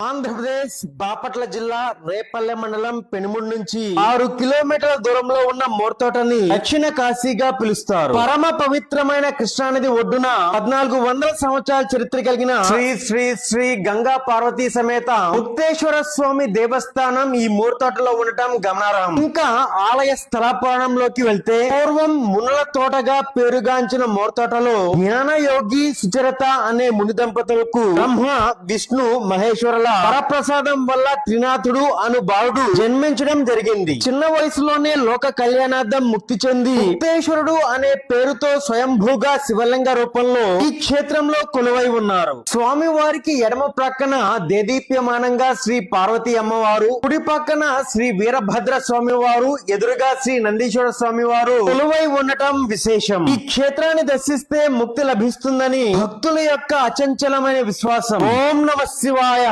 ఆంధ్రప్రదేశ్ బాపట్ల జిల్లా రేపల్లె మండలం పెనుముడు నుంచి ఆరు కిలోమీటర్ల దూరంలో ఉన్న మోర్తోటని దక్షిణ కాశీగా పిలుస్తారు. పరమ పవిత్రమైన కృష్ణానది ఒడ్డున పద్నాలుగు వందల సంవత్సరాల చరిత్ర కలిగిన శ్రీ శ్రీ శ్రీ గంగా పార్వతీ సమేత ముక్తేశ్వర స్వామి దేవస్థానం ఈ మోర్తోటలో ఉండటం గమనార్హం. ఇంకా ఆలయ స్థలాపురాణంలోకి వెళ్తే పూర్వం మునుల తోటగా పేరుగాంచిన మోర్తోటలో జ్ఞాన యోగి సుచరిత అనే ముని దంపతులకు బ్రహ్మ విష్ణు మహేశ్వరుల వరప్రసాదం వల్ల త్రినాథుడు అను బాలుడు జన్మించడం జరిగింది. చిన్న వయసులోనే లోక కళ్యాణార్థం ముక్తి చెంది ముక్తేశ్వరుడు అనే పేరుతో స్వయంభూగా శివలింగ రూపంలో ఈ క్షేత్రంలో కొలువై ఉన్నారు. స్వామి వారికి ఎడమ ప్రక్కన దేదీప్యమానంగా శ్రీ పార్వతి అమ్మవారు కుడి పక్కన శ్రీ వీరభద్ర స్వామి వారు ఎదురుగా శ్రీ నందీశ్వర స్వామి వారు కొలువై ఉండటం విశేషం. ఈ క్షేత్రాన్ని దర్శిస్తే ముక్తి లభిస్తుందని భక్తుల యొక్క అచంచలమైన విశ్వాసం. ఓం నమ శివాయ.